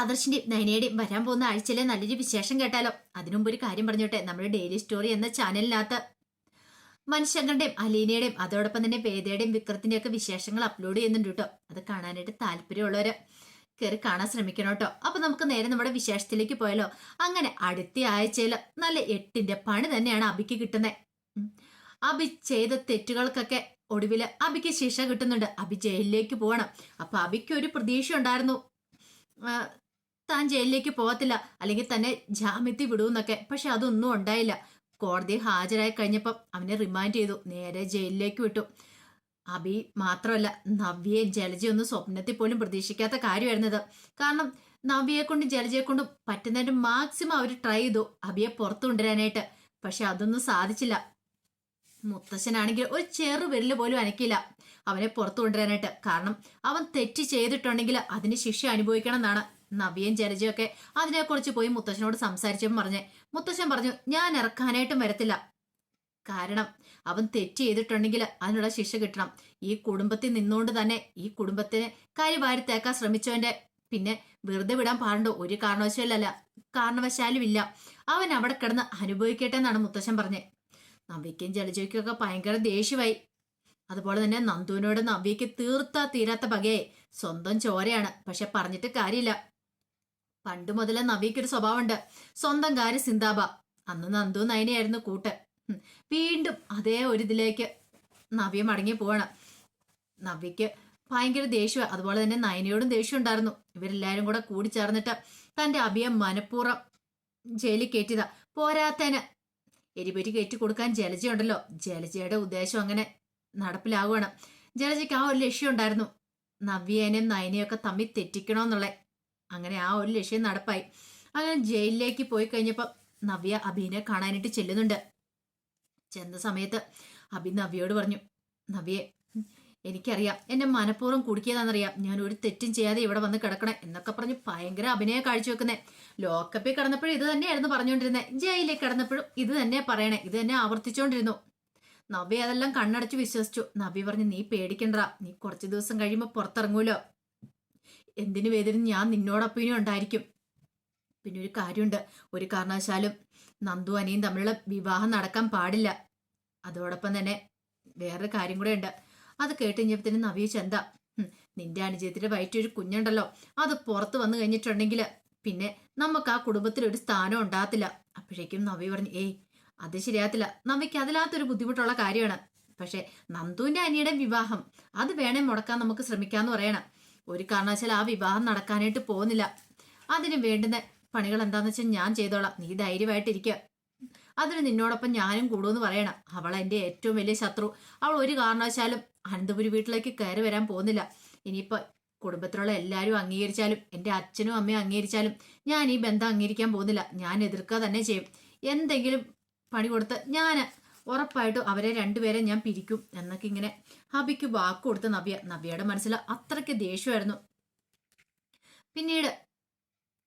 ആദർശിന്റെയും നയനയുടെയും വരാൻ പോകുന്ന ആഴ്ചയിലെ നല്ലൊരു വിശേഷം കേട്ടാലോ? അതിനുമുമ്പ് ഒരു കാര്യം പറഞ്ഞോട്ടെ നമ്മുടെ ഡെയിലി സ്റ്റോറി എന്ന ചാനലിനകത്ത്. മനുഷ്യങ്ങളുടെയും അലീനയുടെയും അതോടൊപ്പം തന്നെ വേദയുടെയും വിക്രത്തിന്റെയും ഒക്കെ വിശേഷങ്ങൾ അപ്ലോഡ് ചെയ്യുന്നുണ്ട് കേട്ടോ. അത് കാണാനായിട്ട് താല്പര്യമുള്ളവര് കയറി കാണാൻ ശ്രമിക്കണം കേട്ടോ. അപ്പൊ നമുക്ക് നേരെ നമ്മുടെ വിശേഷത്തിലേക്ക് പോയാലോ? അങ്ങനെ അടുത്ത ആഴ്ചയിൽ നല്ല എട്ടിന്റെ പണി തന്നെയാണ് അബിക്ക് കിട്ടുന്നത് അബി ചെയ്ത തെറ്റുകൾക്കൊക്കെ ഒടുവിൽ അബിക്ക് ശിക്ഷ കിട്ടുന്നുണ്ട്. അബി ജയിലിലേക്ക് പോകണം അപ്പൊ അബിക്ക് ഒരു പ്രതീക്ഷ ഉണ്ടായിരുന്നു. താൻ ജയിലിലേക്ക് പോകത്തില്ല. അല്ലെങ്കിൽ തന്നെ ജാമ്യത്തിൽ വിടുമെന്നൊക്കെ. പക്ഷെ അതൊന്നും ഉണ്ടായില്ല. കോടതി ഹാജരായി കഴിഞ്ഞപ്പം അവനെ റിമാൻഡ് ചെയ്തു. നേരെ ജയിലിലേക്ക് വിട്ടു. അബി മാത്രമല്ല നവ്യെ ജലജയൊന്നും സ്വപ്നത്തിൽ പോലും പ്രതീക്ഷിക്കാത്ത കാര്യമായിരുന്നത് കാരണം നവ്യയെ കൊണ്ടും ജലജയെ കൊണ്ടും പറ്റുന്നതിന്റെ മാക്സിമം അവർ ട്രൈ ചെയ്തു. അബിയെ പുറത്തു കൊണ്ടുവരാനായിട്ട്. പക്ഷെ അതൊന്നും സാധിച്ചില്ല. മുത്തശ്ശനാണെങ്കിൽ ഒരു ചെറു വിരൽ പോലും അനക്കില്ല അവനെ പുറത്തു കൊണ്ടുവരാനായിട്ട്. കാരണം അവൻ തെറ്റ് ചെയ്തിട്ടുണ്ടെങ്കിൽ അതിന് ശിക്ഷ അനുഭവിക്കണം എന്നാണ്. നവ്യയും ഒക്കെ അതിനെക്കുറിച്ച് പോയി മുത്തശ്ശനോട് സംസാരിച്ചപ്പോൾ പറഞ്ഞേ മുത്തശ്ശൻ പറഞ്ഞു ഞാൻ ഇറക്കാനായിട്ടും വരത്തില്ല. കാരണം അവൻ തെറ്റ് ചെയ്തിട്ടുണ്ടെങ്കിൽ അതിനുള്ള ശിക്ഷ കിട്ടണം. ഈ കുടുംബത്തിൽ നിന്നുകൊണ്ട് തന്നെ ഈ കുടുംബത്തിന് കരി വാരി തേക്കാൻ ശ്രമിച്ചവന്റെ പിന്നെ വെറുതെ വിടാൻ പാടുണ്ടോ. ഒരു കാരണവശാലല്ല കാരണവശാലും ഇല്ല അവൻ അവിടെ കിടന്ന് അനുഭവിക്കട്ടെ എന്നാണ് മുത്തശ്ശൻ പറഞ്ഞത് നവ്യയ്ക്കും ജലജയ്ക്കും ഒക്കെ ഭയങ്കര ദേഷ്യമായി. അതുപോലെ തന്നെ നന്ദുവിനോട് നവ്യയ്ക്ക് തീർത്താ തീരാത്ത പകയെ സ്വന്തം ചോരയാണ്. പക്ഷെ പറഞ്ഞിട്ട് കാര്യമില്ല. പണ്ട് മുതലേ നവിക്കൊരു സ്വഭാവമുണ്ട്. സ്വന്തം കാര്യം സിന്താബ അന്ന് നന്ദു നയനയായിരുന്നു കൂട്ട്. വീണ്ടും അതേ ഒരു ഇതിലേക്ക് നവ്യ മടങ്ങി പോവാണ്. നവ്യക്ക് ഭയങ്കര ദേഷ്യം. അതുപോലെ തന്നെ നയനയോടും ദേഷ്യം ഉണ്ടായിരുന്നു. ഇവരെല്ലാരും കൂടെ കൂടി ചേർന്നിട്ട് തന്റെ അഭിയം മനഃപൂർവം ജയിലിൽ കയറ്റിയതാ. പോരാത്തന് എരിപറ്റി കയറ്റി കൊടുക്കാൻ ജലജയുണ്ടല്ലോ ജലജയുടെ ഉദ്ദേശം അങ്ങനെ നടപ്പിലാവുകയാണ്. ജലജയ്ക്ക് ആ ഒരു ലക്ഷ്യം ഉണ്ടായിരുന്നു. നവ്യേനെയും നയനെയും ഒക്കെ തമ്മിൽ തെറ്റിക്കണമെന്നുള്ള അങ്ങനെ ആ ഒരു ലക്ഷ്യം നടപ്പായി. അങ്ങനെ ജയിലിലേക്ക് പോയി കഴിഞ്ഞപ്പോൾ നവ്യ അഭിനെ കാണാനായിട്ട് ചെല്ലുന്നുണ്ട്. ചെന്ന സമയത്ത് അഭി നവ്യയോട് പറഞ്ഞു നവ്യെ എനിക്കറിയാം എന്നെ മനഃപൂർവം കുടുക്കിയതാണെന്നറിയാം. ഞാൻ ഒരു തെറ്റും ചെയ്യാതെ ഇവിടെ വന്ന് കിടക്കണേ എന്നൊക്കെ പറഞ്ഞ് ഭയങ്കര അഭിനയം കാഴ്ചവെക്കുന്നേ. ലോക്കപ്പിൽ കിടന്നപ്പോഴും ഇത് തന്നെയായിരുന്നു പറഞ്ഞുകൊണ്ടിരുന്നത് ജയിലിൽ കിടന്നപ്പോഴും ഇത് തന്നെ പറയണേ ഇത് തന്നെ ആവർത്തിച്ചുകൊണ്ടിരുന്നു. നവ്യ അതെല്ലാം കണ്ണടച്ച് വിശ്വസിച്ചു. നവ്യ പറഞ്ഞു നീ പേടിക്കണ്ട നീ കുറച്ച് ദിവസം കഴിയുമ്പോൾ പുറത്തിറങ്ങൂലോ? എന്തിനു വേദന ഞാൻ നിന്നോടൊപ്പം ഇനി ഉണ്ടായിരിക്കും? പിന്നെ ഒരു കാര്യമുണ്ട്. ഒരു കാരണവശാലും നന്ദു അനിയും തമ്മിലുള്ള വിവാഹം നടക്കാൻ പാടില്ല. അതോടൊപ്പം തന്നെ വേറൊരു കാര്യം കൂടെ ഉണ്ട്. അത് കേട്ട് കഴിഞ്ഞപ്പത്തിന് നവീ ചന്ത. നിന്റെ അനുജയത്തിന്റെ ഒരു കുഞ്ഞുണ്ടല്ലോ. അത് പുറത്ത് വന്നു കഴിഞ്ഞിട്ടുണ്ടെങ്കിൽ പിന്നെ നമുക്ക് ആ കുടുംബത്തിൽ ഒരു സ്ഥാനം ഉണ്ടാകത്തില്ല. അപ്പോഴേക്കും നവി പറഞ്ഞു ഏയ് അത് ശരിയാകത്തില്ല. നവിക്ക് അതിലാത്തൊരു ബുദ്ധിമുട്ടുള്ള കാര്യമാണ്. പക്ഷെ നന്ദുവിന്റെ അനിയുടെ വിവാഹം. അത് വേണേ മുടക്കാൻ നമുക്ക് ശ്രമിക്കാന്ന് പറയണം. ഒരു കാരണവശാൽ ആ വിവാഹം നടക്കാനായിട്ട് പോകുന്നില്ല. അതിന് വേണ്ടുന്ന പണികൾ എന്താന്ന് വെച്ചാൽ ഞാൻ ചെയ്തോളാം. നീ ധൈര്യമായിട്ടിരിക്കുക അതിന് നിന്നോടൊപ്പം ഞാനും കൂടുമെന്ന് പറയണം. അവൾ എന്റെ ഏറ്റവും വലിയ ശത്രു. അവൾ ഒരു കാരണവശാലും അനന്തപുരി വീട്ടിലേക്ക് കയറി വരാൻ പോകുന്നില്ല. ഇനിയിപ്പോൾ കുടുംബത്തിലുള്ള എല്ലാവരും അംഗീകരിച്ചാലും എന്റെ അച്ഛനും അമ്മയും അംഗീകരിച്ചാലും ഞാൻ ഈ ബന്ധം അംഗീകരിക്കാൻ പോകുന്നില്ല. ഞാൻ എതിർക്കുക തന്നെ ചെയ്യും. എന്തെങ്കിലും പണി കൊടുത്ത് ഞാൻ ഉറപ്പായിട്ടും അവരെ രണ്ടുപേരെ ഞാൻ പിരിക്കും എന്നൊക്കെ ഇങ്ങനെ ഹബിക്ക് വാക്ക് കൊടുത്ത നബിയ നബിയുടെ മനസ്സിൽ അത്രയ്ക്ക് ദേഷ്യമായിരുന്നു. പിന്നീട്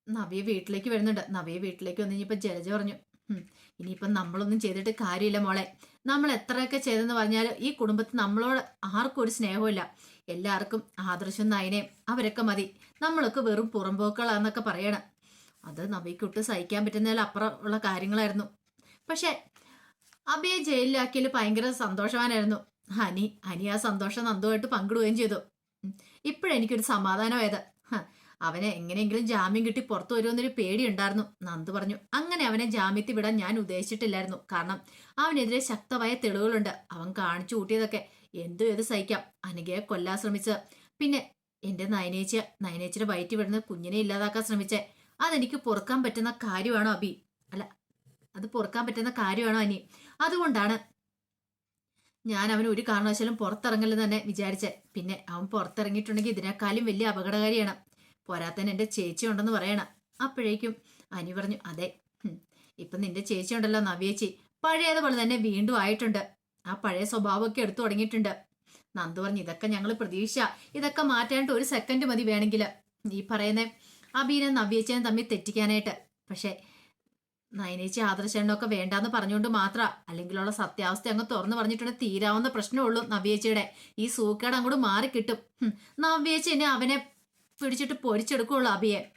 നവ്യ വീട്ടിലേക്ക് വരുന്നുണ്ട്. നവ്യ വീട്ടിലേക്ക് വന്നു കഴിഞ്ഞപ്പോൾ ജലജ പറഞ്ഞു "ഹും, ഇനിയിപ്പം നമ്മളൊന്നും ചെയ്തിട്ട് കാര്യമില്ല മോളെ. നമ്മൾ എത്രയൊക്കെ ചെയ്തെന്ന് പറഞ്ഞാൽ ഈ കുടുംബത്തിൽ നമ്മളോട് ആർക്കും ഒരു സ്നേഹമില്ല എല്ലാവർക്കും ആദർശം നായനെ അവരൊക്കെ മതി. നമ്മളൊക്കെ വെറും പുറമ്പോക്കളാന്നൊക്കെ പറയണം. അത് നബിക്കൊട്ട് സഹിക്കാൻ പറ്റുന്നതിൽ അപ്പുറമുള്ള കാര്യങ്ങളായിരുന്നു. പക്ഷെ അബിയെ ജയിലിലാക്കിയതിൽ ഭയങ്കര സന്തോഷവാനായിരുന്നു. ഹനി ഹനി ആ സന്തോഷം നന്ദുമായിട്ട് പങ്കിടുകയും ചെയ്തു. ഇപ്പോഴെനിക്കൊരു സമാധാനമായത് അവനെ എങ്ങനെയെങ്കിലും ജാമ്യം കിട്ടി പുറത്തു വരുമെന്നൊരു പേടിയുണ്ടായിരുന്നു. നന്ദു പറഞ്ഞു അങ്ങനെ അവനെ ജാമ്യത്തിൽ വിടാൻ ഞാൻ ഉദ്ദേശിച്ചിട്ടില്ലായിരുന്നു. കാരണം അവനെതിരെ ശക്തമായ തെളിവുകളുണ്ട്. അവൻ കാണിച്ചു കൂട്ടിയതൊക്കെ എന്തു ഏത് സഹിക്കാം. അനഘയെ കൊല്ലാൻ ശ്രമിച്ചത് പിന്നെ എന്റെ നയനേച്ച നയനേച്ചിയുടെ വയറ്റി വിടുന്ന കുഞ്ഞിനെ ഇല്ലാതാക്കാൻ ശ്രമിച്ചേ. അതെനിക്ക് പൊറുക്കാൻ പറ്റുന്ന കാര്യമാണോ അബി? അല്ല അത് പൊറുക്കാൻ പറ്റുന്ന കാര്യമാണോ അനി അതുകൊണ്ടാണ് ഞാൻ അവൻ ഒരു കാരണവശാലും പുറത്തിറങ്ങല്ലെന്ന് തന്നെ വിചാരിച്ചേ. പിന്നെ അവൻ പുറത്തിറങ്ങിയിട്ടുണ്ടെങ്കിൽ ഇതിനേക്കാളും വലിയ അപകടകാരിയാണ്. പോരാത്തന്നെ എന്റെ ചേച്ചി ഉണ്ടെന്ന് പറയണം. അപ്പോഴേക്കും അനി പറഞ്ഞു അതെ ഇപ്പൊ നിന്റെ ചേച്ചി ഉണ്ടല്ലോ നവ്യേച്ചി പഴയതുപോലെ തന്നെ വീണ്ടും ആയിട്ടുണ്ട്. ആ പഴയ സ്വഭാവമൊക്കെ എടുത്തു തുടങ്ങിയിട്ടുണ്ട്. നന്ദു പറഞ്ഞു ഇതൊക്കെ ഞങ്ങൾ പ്രതീക്ഷ ഇതൊക്കെ മാറ്റാനായിട്ട് ഒരു സെക്കൻഡ് മതി വേണമെങ്കിൽ. ഈ പറയുന്ന അബീനെ നവ്യേച്ചനും തമ്മിൽ തെറ്റിക്കാനായിട്ട്. പക്ഷെ നയനേച്ചി ആദർശണ്ണൊക്കെ വേണ്ടാന്ന് പറഞ്ഞുകൊണ്ട് മാത്ര. അല്ലെങ്കിലുള്ള സത്യാവസ്ഥ അങ്ങ് തുറന്നു പറഞ്ഞിട്ടുണ്ടെങ്കിൽ തീരാവുന്ന പ്രശ്നമുള്ളൂ നവ്യേച്ചിയുടെ. ഈ സൂക്കേട് അങ്ങോട്ട് മാറി കിട്ടും. നവ്യേച്ചി എന്നെ അവനെ പിടിച്ചിട്ട് പൊരിച്ചെടുക്കുള്ളൂ അബിയെ.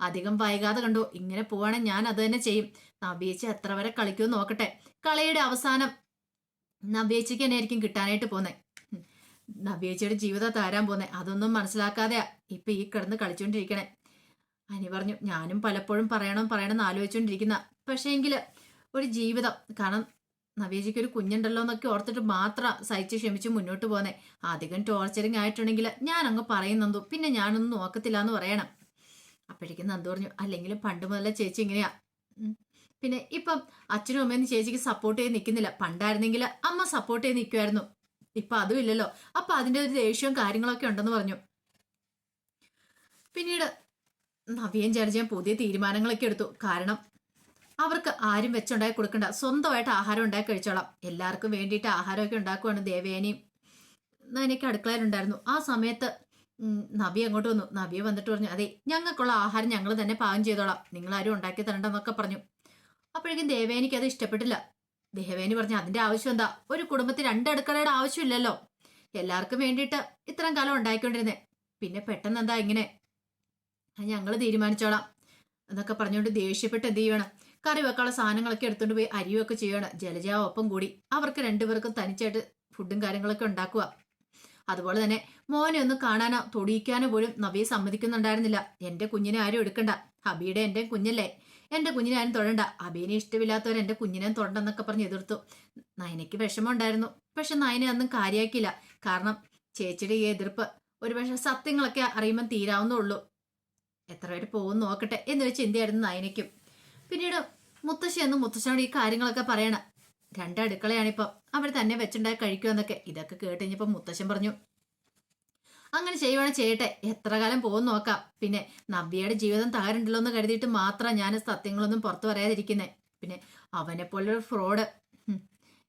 അധികം വൈകാതെ കണ്ടു. ഇങ്ങനെ പോവാണെങ്കിൽ ഞാൻ അത് തന്നെ ചെയ്യും. നവ്യേച്ചി എത്ര വരെ കളിക്കുമെന്ന് നോക്കട്ടെ. കളിയുടെ അവസാനം നവ്യേച്ചിക്ക് തന്നെ ആയിരിക്കും കിട്ടാനായിട്ട് പോന്നെ. നവ്യേച്ചിയുടെ ജീവിതം താരാൻ പോന്നെ. അതൊന്നും മനസ്സിലാക്കാതെ ഇപ്പൊ ഈ കിടന്ന് കളിച്ചുകൊണ്ടിരിക്കണേ അനി പറഞ്ഞു ഞാനും പലപ്പോഴും പറയണം പറയണം എന്ന് ആലോചിച്ചുകൊണ്ടിരിക്കുന്ന പക്ഷേ എങ്കിൽ ഒരു ജീവിതം. കാരണം നവീജിക്ക് ഒരു കുഞ്ഞുണ്ടല്ലോ എന്നൊക്കെ ഓർത്തിട്ട് മാത്രം സഹിച്ച് ക്ഷമിച്ച് മുന്നോട്ട് പോന്നെ. അധികം ടോർച്ചറിങ് ആയിട്ടുണ്ടെങ്കിൽ ഞാൻ അങ്ങ് പറയുന്നു പിന്നെ ഞാനൊന്നും നോക്കത്തില്ല എന്ന് പറയണം. അപ്പോഴേക്കും നന്ദു പറഞ്ഞു അല്ലെങ്കിൽ പണ്ട് മുതലേ ചേച്ചി ഇങ്ങനെയാ. പിന്നെ ഇപ്പം അച്ഛനും അമ്മയൊന്നും ചേച്ചിക്ക് സപ്പോർട്ട് ചെയ്ത് നിൽക്കുന്നില്ല പണ്ടായിരുന്നെങ്കിൽ അമ്മ സപ്പോർട്ട് ചെയ്ത് നിൽക്കുമായിരുന്നു ഇപ്പൊ അതും ഇല്ലല്ലോ. അപ്പൊ അതിന്റെ ഒരു ദേഷ്യവും കാര്യങ്ങളൊക്കെ ഉണ്ടെന്ന് പറഞ്ഞു. പിന്നീട് നവിയും ജലജയും പുതിയ തീരുമാനങ്ങളൊക്കെ എടുത്തു. കാരണം അവർക്ക് ആരും വെച്ചുണ്ടാക്കി കൊടുക്കണ്ട. സ്വന്തമായിട്ട് ആഹാരം ഉണ്ടാക്കി കഴിച്ചോളാം. എല്ലാവർക്കും വേണ്ടിയിട്ട് ആഹാരമൊക്കെ ഉണ്ടാക്കുവാണ് ദേവേനയും എനിക്ക് അടുക്കളയിലുണ്ടായിരുന്നു. ആ സമയത്ത് നബി അങ്ങോട്ട് വന്നു. നബി വന്നിട്ട് പറഞ്ഞു അതെ ഞങ്ങൾക്കുള്ള ആഹാരം ഞങ്ങൾ തന്നെ പാകം ചെയ്തോളാം. നിങ്ങൾ ആരും ഉണ്ടാക്കി തരണ്ടെന്നൊക്കെ പറഞ്ഞു. അപ്പോഴേക്കും ദേവേനിക്ക് അത് ഇഷ്ടപ്പെട്ടില്ല. ദേവേനി പറഞ്ഞു അതിന്റെ ആവശ്യം എന്താ? ഒരു കുടുംബത്തിൽ രണ്ട് അടുക്കളയുടെ ആവശ്യമില്ലല്ലോ. എല്ലാവർക്കും വേണ്ടിയിട്ട് ഇത്രയും കാലം ഉണ്ടായിക്കൊണ്ടിരുന്നേ. പിന്നെ പെട്ടെന്ന് എന്താ ഇങ്ങനെ? ഞങ്ങൾ തീരുമാനിച്ചോളാം. എന്നൊക്കെ പറഞ്ഞുകൊണ്ട് ദേഷ്യപ്പെട്ട് എന്ത് ചെയ്യണം കറി വെക്കാനുള്ള സാധനങ്ങളൊക്കെ എടുത്തുകൊണ്ട് പോയി അരിയൊക്കെ ചെയ്യണം. ജലജാവൊപ്പം കൂടി. അവർക്ക് രണ്ടുപേർക്കും തനിച്ചായിട്ട് ഫുഡും കാര്യങ്ങളൊക്കെ ഉണ്ടാക്കുക. അതുപോലെ തന്നെ മോനെ ഒന്ന് കാണാനോ തൊടിയിക്കാനോ പോലും നവിയെ സമ്മതിക്കുന്നുണ്ടായിരുന്നില്ല. എന്റെ കുഞ്ഞിനെ ആരും എടുക്കണ്ട. ഹബിയുടെ എന്റെ കുഞ്ഞല്ലേ. എന്റെ കുഞ്ഞിനെ ആരും തൊഴണ്ട അബീനെ ഇഷ്ടമില്ലാത്തവർ എന്റെ കുഞ്ഞിനെ തൊഴണ്ടെന്നൊക്കെ പറഞ്ഞ് എതിർത്തു. നയനയ്ക്ക് വിഷമമുണ്ടായിരുന്നു. പക്ഷെ നയനെ ഒന്നും കാര്യമാക്കില്ല കാരണം ചേച്ചിയുടെ ഈ എതിർപ്പ് ഒരുപക്ഷെ സത്യങ്ങളൊക്കെ അറിയുമ്പോൾ തീരാവുന്നുള്ളൂ എത്ര പേര് പോകും നോക്കട്ടെ എന്നൊരു ചിന്തയായിരുന്നു നയനയ്ക്കും. പിന്നീട് മുത്തശ്ശി എന്ന് മുത്തശ്ശനോട് ഈ കാര്യങ്ങളൊക്കെ പറയണം. രണ്ട് അടുക്കളയാണിപ്പം അവർ തന്നെ വെച്ചുണ്ടായി കഴിക്കൂ എന്നൊക്കെ ഇതൊക്കെ കേട്ടുകഴിഞ്ഞപ്പോൾ മുത്തശ്ശൻ പറഞ്ഞു. അങ്ങനെ ചെയ്യുവാണ് ചെയ്യട്ടെ. എത്ര കാലം പോകും നോക്കാം. പിന്നെ നവ്യയുടെ ജീവിതം തകരുണ്ടല്ലോ എന്ന് കരുതിയിട്ട് മാത്രം ഞാൻ സത്യങ്ങളൊന്നും പുറത്തു പറയാതിരിക്കുന്നേ. പിന്നെ അവനെ പോലൊരു ഫ്രോഡ്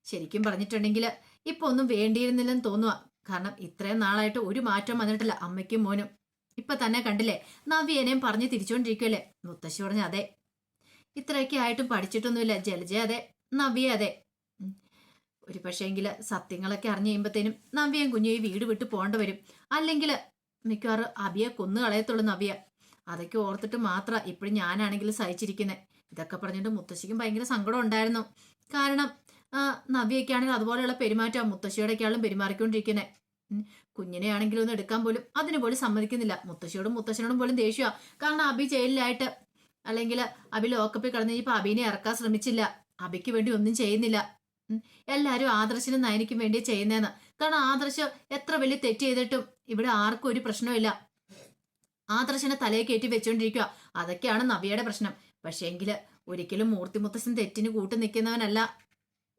ശരിക്കും പറഞ്ഞിട്ടുണ്ടെങ്കിൽ ഇപ്പൊ ഒന്നും വേണ്ടിയിരുന്നില്ലെന്ന് തോന്നുക കാരണം ഇത്രയും നാളായിട്ട് ഒരു മാറ്റം വന്നിട്ടില്ല അമ്മയ്ക്കും മോനും. ഇപ്പൊ തന്നെ കണ്ടില്ലേ? നവ്യനെയും പറഞ്ഞ് തിരിച്ചോണ്ടിരിക്കുമല്ലേ മുത്തശ്ശി പറഞ്ഞു അതെ. ഇത്രയൊക്കെ ആയിട്ടും പഠിച്ചിട്ടൊന്നുമില്ല. ജലജ അതെ നവ്യ അതെ. ഒരു പക്ഷേങ്കിൽ സത്യങ്ങളൊക്കെ അറിഞ്ഞു കഴിയുമ്പത്തേനും നവ്യയും കുഞ്ഞും ഈ വീട് വിട്ട് പോകേണ്ടി വരും. അല്ലെങ്കിൽ മിക്കവാറും അബിയെ കൊന്നു കളയത്തുള്ളൂ നവ്യ. അതൊക്കെ ഓർത്തിട്ട് മാത്രം ഇപ്പോഴും ഞാനാണെങ്കിൽ സഹിച്ചിരിക്കുന്നത് ഇതൊക്കെ പറഞ്ഞിട്ട് മുത്തശ്ശിക്കും ഭയങ്കര സങ്കടം ഉണ്ടായിരുന്നു. കാരണം നവ്യൊക്കെ നവ്യയ്ക്കാണെങ്കിൽ അതുപോലെയുള്ള പെരുമാറ്റം മുത്തശ്ശിയോടൊക്കെയാളും പെരുമാറിക്കൊണ്ടിരിക്കുന്നത് കുഞ്ഞിനെ ആണെങ്കിലും ഒന്ന് എടുക്കാൻ പോലും അതിന് പോലും സമ്മതിക്കുന്നില്ല. മുത്തശ്ശിയോടും മുത്തശ്ശനോടും പോലും ദേഷ്യമാണ് കാരണം അബി ജയിലിലായിട്ട് അല്ലെങ്കിൽ അബി ലോക്കപ്പിൽ കിടന്നു കഴിഞ്ഞപ്പോൾ അബിനെ ഇറക്കാൻ ശ്രമിച്ചില്ല. അബിക്ക് വേണ്ടി ഒന്നും ചെയ്യുന്നില്ല. എല്ലാവരും ആദർശനും നയനിക്കും വേണ്ടി ചെയ്യുന്നതെന്ന് കാരണം ആദർശ് എത്ര വലിയ തെറ്റ് ചെയ്തിട്ടും ഇവിടെ ആർക്കും ഒരു പ്രശ്നമില്ല ആദർശനെ തലയെ കയറ്റി വെച്ചുകൊണ്ടിരിക്കുക അതൊക്കെയാണ് നവിയുടെ പ്രശ്നം. പക്ഷേങ്കിൽ ഒരിക്കലും മൂർത്തി മുത്തശ്ശൻ തെറ്റിന് കൂട്ടു നിൽക്കുന്നവനല്ല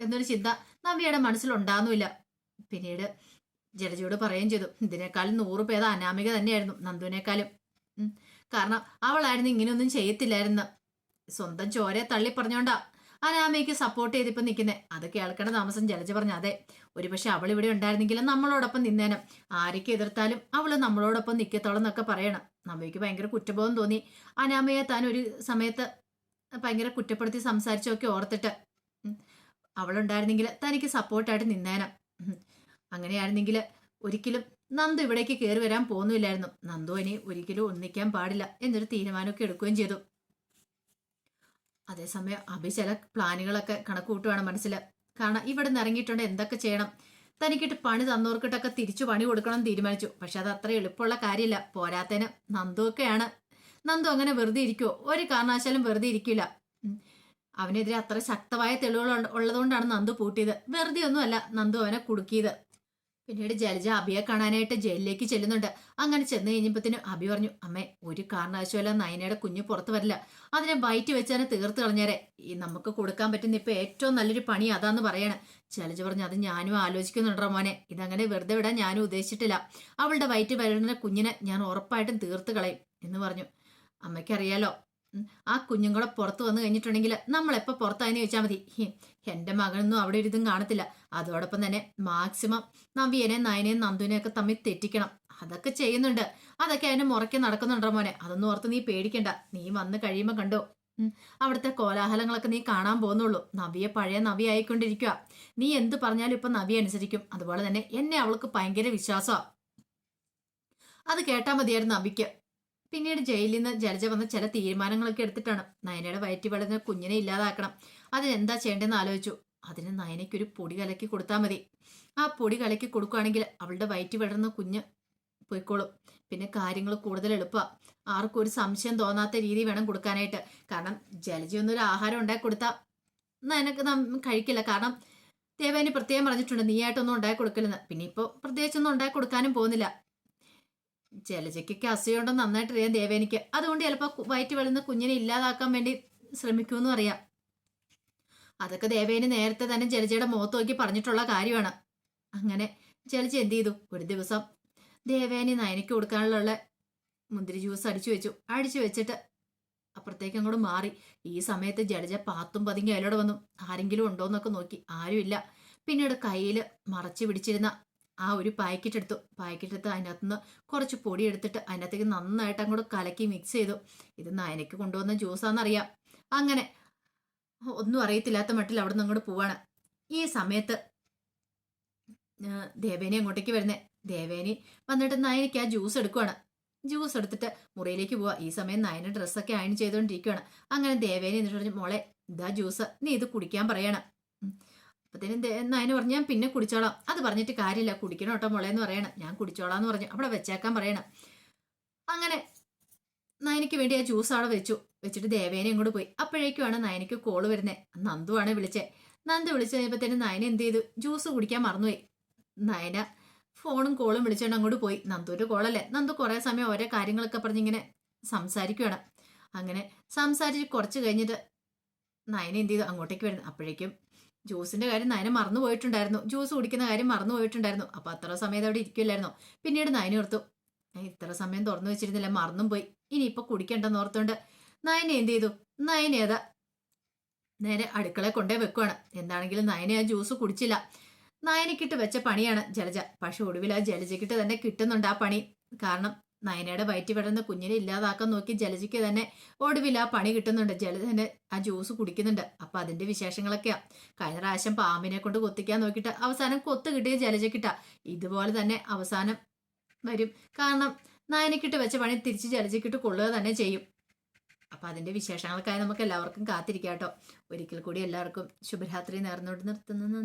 എന്നൊരു ചിന്ത നവിയുടെ മനസ്സിലുണ്ടാകുന്നില്ല പിന്നീട് ജലജയോട് പറയുകയും ചെയ്തു. ഇതിനേക്കാളും നൂറ് പേത അനാമിക തന്നെയായിരുന്നു നന്ദുവിനേക്കാളും. കാരണം അവളായിരുന്നു ഇങ്ങനെയൊന്നും ചെയ്യത്തില്ലായിരുന്നു. സ്വന്തം ചോരയെ തള്ളി പറഞ്ഞോണ്ടാ. അനാമയ്ക്ക് സപ്പോർട്ട് ചെയ്തിപ്പം നിൽക്കുന്നേ അത് കേൾക്കേണ്ട താമസം ജലജ പറഞ്ഞു അതെ. ഒരുപക്ഷെ അവൾ ഇവിടെ ഉണ്ടായിരുന്നെങ്കിലും നമ്മളോടൊപ്പം നിന്നേനും. ആരൊക്കെ എതിർത്താലും അവൾ നമ്മളോടൊപ്പം നിൽക്കത്തോളം എന്നൊക്കെ പറയണം. നമ്മയ്ക്ക് ഭയങ്കര കുറ്റബോധം തോന്നി. അനാമയെ താൻ ഒരു സമയത്ത് ഭയങ്കര കുറ്റപ്പെടുത്തി സംസാരിച്ചൊക്കെ ഓർത്തിട്ട് അവളുണ്ടായിരുന്നെങ്കിൽ തനിക്ക് സപ്പോർട്ടായിട്ട് നിന്നേനം. അങ്ങനെയായിരുന്നെങ്കിൽ ഒരിക്കലും നന്ദു ഇവിടേക്ക് കയറി വരാൻ പോകുന്നില്ലായിരുന്നു നന്ദു ഇനി ഒരിക്കലും ഒന്നിക്കാൻ പാടില്ല എന്നൊരു തീരുമാനമൊക്കെ എടുക്കുകയും ചെയ്തു. അതേസമയം അഭി ചില പ്ലാനുകളൊക്കെ കണക്ക് കൂട്ടുവാണ് മനസ്സിൽ കാരണം ഇവിടെ നിന്ന് ഇറങ്ങിയിട്ടുണ്ട് എന്തൊക്കെ ചെയ്യണം? തനിക്കിട്ട് പണി തന്നവർക്കിട്ടൊക്കെ തിരിച്ചു പണി കൊടുക്കണം തീരുമാനിച്ചു. പക്ഷെ അത് അത്ര എളുപ്പമുള്ള കാര്യമില്ല. പോരാത്തതിന് നന്ദു ഒക്കെയാണ് നന്ദു അങ്ങനെ വെറുതെ ഇരിക്കുവോ? ഒരു കാരണവശാലും വെറുതെ ഇരിക്കില്ല. അവനെതിരെ അത്ര ശക്തമായ തെളിവുകൾ ഉള്ളതുകൊണ്ടാണ് നന്ദു പൂട്ടിയത്. വെറുതെ ഒന്നുമല്ല നന്ദു അവനെ കുടുക്കിയത്. പിന്നീട് ജലജ അഭിയെ കാണാനായിട്ട് ജയിലിലേക്ക് ചെല്ലുന്നുണ്ട്. അങ്ങനെ ചെന്ന് കഴിഞ്ഞപ്പോഴത്തേനും അഭി പറഞ്ഞു അമ്മ ഒരു കാരണവശാലും നയനയുടെ കുഞ്ഞ് പുറത്തു വരില്ല. അതിനെ ബൈറ്റ് വെച്ചാൽ തീർത്ത് കളഞ്ഞേരെ. ഈ നമുക്ക് കൊടുക്കാൻ പറ്റുന്ന ഇപ്പൊ ഏറ്റവും നല്ലൊരു പണി അതാന്ന് പറയണേ. ജലജ പറഞ്ഞു അത് ഞാനും ആലോചിക്കുന്നുണ്ടോ മോനെ? ഇതങ്ങനെ വെറുതെ വിടാൻ ഞാനും ഉദ്ദേശിച്ചിട്ടില്ല. അവളുടെ വയറ്റ് വരുന്ന കുഞ്ഞിനെ ഞാൻ ഉറപ്പായിട്ടും തീർത്ത് കളയും എന്ന് പറഞ്ഞു. അമ്മയ്ക്കറിയാലോ ആ കുഞ്ഞും കൂടെ പുറത്ത് വന്നു കഴിഞ്ഞിട്ടുണ്ടെങ്കിൽ നമ്മൾ എപ്പോ പുറത്തായെന്ന് ചോദിച്ചാൽ മതി. എന്റെ മകനൊന്നും അവിടെ ഒരിതും കാണത്തില്ല. അതോടൊപ്പം തന്നെ മാക്സിമം നവ്യനെ നയനെയും നന്ദുവിനെയും ഒക്കെ തമ്മിൽ തെറ്റിക്കണം. അതൊക്കെ ചെയ്യുന്നുണ്ട്. അതൊക്കെ അതിന് മുറയ്ക്ക് നടക്കുന്നുണ്ടോ മോനെ? അതൊന്നും ഓർത്ത് നീ പേടിക്കണ്ട. നീ വന്ന് കഴിയുമ്പോൾ കണ്ടോ? അവിടുത്തെ കോലാഹലങ്ങളൊക്കെ നീ കാണാൻ പോകുന്നുള്ളൂ. നവിയെ പഴയ നവി ആയിക്കൊണ്ടിരിക്കുക നീ എന്ത് പറഞ്ഞാലും ഇപ്പൊ നവി അനുസരിക്കും. അതുപോലെ തന്നെ എന്നെ അവൾക്ക് ഭയങ്കര വിശ്വാസമാ. അത് കേട്ടാ മതിയായിരുന്നു നവിക്ക് പിന്നീട് ജയിലിൽ നിന്ന് ജലജ വന്ന ചില തീരുമാനങ്ങളൊക്കെ എടുത്തിട്ടാണ് നയനയുടെ വയറ്റി വളരുന്ന കുഞ്ഞിനെ ഇല്ലാതാക്കണം. അതിനെന്താ ചെയ്യേണ്ടതെന്ന് ആലോചിച്ചു. അതിന് നയനയ്ക്കൊരു പൊടി കലക്കി കൊടുത്താൽ മതി. ആ പൊടി കലക്കി കൊടുക്കുകയാണെങ്കിൽ അവളുടെ വയറ്റി വളർന്ന കുഞ്ഞ് പോയിക്കോളും. പിന്നെ കാര്യങ്ങൾ കൂടുതൽ എളുപ്പമാണ് ആർക്കും ഒരു സംശയം തോന്നാത്ത രീതി വേണം കൊടുക്കാനായിട്ട്. കാരണം ജലജയൊന്നും ഒരു ആഹാരം ഉണ്ടാക്കി കൊടുത്താൽ നയനക്ക് നാം കഴിക്കില്ല. കാരണം ദേവേനി പ്രത്യേകം പറഞ്ഞിട്ടുണ്ട് നീയായിട്ടൊന്നും ഉണ്ടാക്കി കൊടുക്കില്ലെന്ന്. പിന്നെ ഇപ്പോൾ പ്രത്യേകിച്ചൊന്നും ഉണ്ടാക്കി കൊടുക്കാനും പോകുന്നില്ല. ജലജയ്ക്കൊക്കെ അസുഖമുണ്ടെന്ന് നന്നായിട്ട് അറിയാം ദേവേനിക്ക് അതുകൊണ്ട് ചിലപ്പോൾ വയറ്റ് വെളുന്ന കുഞ്ഞിനെ ഇല്ലാതാക്കാൻ വേണ്ടി ശ്രമിക്കുമെന്ന് അറിയാം അതൊക്കെ ദേവേനി നേരത്തെ തന്നെ ജലജയുടെ മുഖത്ത് നോക്കി പറഞ്ഞിട്ടുള്ള കാര്യമാണ്. അങ്ങനെ ജലജ എന്ത് ചെയ്തു? ഒരു ദിവസം ദേവേനി നയനയ്ക്ക് കൊടുക്കാനുള്ള മുന്തിരി ജ്യൂസ് അടിച്ചു വെച്ചു. അടിച്ചു വെച്ചിട്ട് അപ്പുറത്തേക്ക് അങ്ങോട്ട് മാറി. ഈ സമയത്ത് ജലജ പാത്തും പതുങ്ങി അയലോടെ വന്നു. ആരെങ്കിലും ഉണ്ടോ എന്നൊക്കെ നോക്കി. ആരുമില്ല. പിന്നീട് കയ്യിൽ മറച്ചു പിടിച്ചിരുന്ന ആ ഒരു പാക്കറ്റ് എടുത്തു പാക്കറ്റ് എടുത്ത് അതിനകത്ത് നിന്ന് കുറച്ച് പൊടി എടുത്തിട്ട് അതിനകത്തേക്ക് നന്നായിട്ട് അങ്ങോട്ട് കലക്കി മിക്സ് ചെയ്തു. ഇത് നയനയ്ക്ക് കൊണ്ടുവന്ന ജ്യൂസാണെന്നറിയാം അങ്ങനെ ഒന്നും അറിയത്തില്ലാത്ത മട്ടിൽ അവിടെ നിന്ന് അങ്ങോട്ട് പോവാണ്. ഈ സമയത്ത് ദേവേനി അങ്ങോട്ടേക്ക് വരുന്നേ. ദേവേനി വന്നിട്ട് നയനയ്ക്ക് ആ ജ്യൂസ് എടുക്കുവാണ്. ജ്യൂസ് എടുത്തിട്ട് മുറിയിലേക്ക് പോവാ. ഈ സമയം നയന ഡ്രസ്സൊക്കെ അയൺ ചെയ്തുകൊണ്ടിരിക്കുകയാണ് അങ്ങനെ ദേവേനി എന്നിട്ട് പറഞ്ഞു മോളെ ഇതാ ജ്യൂസ് നീ ഇത് കുടിക്കാൻ പറയണം. അപ്പത്തേനും നയന പറഞ്ഞു ഞാൻ പിന്നെ കുടിച്ചോളാം. അത് പറഞ്ഞിട്ട് കാര്യമില്ല. കുടിക്കണം കേട്ടോ മുളയെന്ന് പറയണം. ഞാൻ കുടിച്ചോളാം എന്ന് പറഞ്ഞു. അവിടെ വെച്ചേക്കാൻ പറയണം. അങ്ങനെ നയനയ്ക്ക് വേണ്ടി ആ ജ്യൂസ് അവിടെ വെച്ചു. വെച്ചിട്ട് ദേവേനെ അങ്ങോട്ട് പോയി. അപ്പോഴേക്കുമാണ് നയനയ്ക്ക് കോൾ വരുന്നത് നന്ദുവാണ് വിളിച്ചെ. നന്ദു വിളിച്ചു കഴിഞ്ഞപ്പോഴത്തേനും നയന എന്ത് ചെയ്തു? ജ്യൂസ് കുടിക്കാൻ മറന്നുപോയി. നയന ഫോണും കോളും വിളിച്ചുകൊണ്ട് അങ്ങോട്ട് പോയി. നന്ദുവിന്റെ കോളല്ലേ നന്ദു കുറേ സമയം ഓരോ കാര്യങ്ങളൊക്കെ പറഞ്ഞിങ്ങനെ സംസാരിക്കുകയാണ് അങ്ങനെ സംസാരിച്ച് കുറച്ച് കഴിഞ്ഞിട്ട് നയന എന്ത് ചെയ്തു? അങ്ങോട്ടേക്ക് വരുന്നു. അപ്പോഴേക്കും ജ്യൂസിന്റെ കാര്യം നയന മറന്നു പോയിട്ടുണ്ടായിരുന്നു. ജ്യൂസ് കുടിക്കുന്ന കാര്യം മറന്നു പോയിട്ടുണ്ടായിരുന്നു. അപ്പൊ അത്ര സമയത്ത് അവിടെ ഇരിക്കില്ലായിരുന്നു. പിന്നീട് നയന ഓർത്തു "ഏ, ഇത്ര സമയം തുറന്നു വെച്ചിരുന്നില്ല മറന്നും പോയി. ഇനിയിപ്പൊ കുടിക്കണ്ടെന്ന് ഓർത്തോണ്ട് നയന എന്ത് ചെയ്തു? നയന ഏതാ? നേരെ അടുക്കള കൊണ്ടേ വെക്കുവാണ്. എന്താണെങ്കിലും നയന ആ ജ്യൂസ് കുടിച്ചില്ല. നയനക്കിട്ട് വെച്ച പണിയാണ് ജലജ. പക്ഷെ ഒടുവിൽ ആ ജലജക്കിട്ട് തന്നെ കിട്ടുന്നുണ്ട് ആ പണി. കാരണം നയനയുടെ വയറ്റി വിടുന്ന കുഞ്ഞിനെ ഇല്ലാതാക്കാൻ നോക്കി ജലജയ്ക്ക് തന്നെ ഒടുവിൽ ആ പണി കിട്ടുന്നുണ്ട്. ജലജ തന്നെ ആ ജ്യൂസ് കുടിക്കുന്നുണ്ട്. അപ്പൊ അതിന്റെ വിശേഷങ്ങളൊക്കെയാ. കഴിഞ്ഞ പ്രാവശ്യം പാമ്പിനെ കൊണ്ട് കൊത്തിക്കാൻ നോക്കിയിട്ട് അവസാനം കൊത്ത് കിട്ടിയ ജലജക്കിട്ട ഇതുപോലെ തന്നെ അവസാനം വരും. കാരണം നയനക്കിട്ട് വെച്ച പണി തിരിച്ച് ജലജക്കിട്ട് കൊള്ളുക തന്നെ ചെയ്യും. അപ്പൊ അതിന്റെ വിശേഷങ്ങൾക്കായി നമുക്ക് എല്ലാവർക്കും കാത്തിരിക്കാം കേട്ടോ. ഒരിക്കൽ കൂടി എല്ലാവർക്കും ശുഭരാത്രി നേർന്നുകൊണ്ട് നിർത്തുന്നു.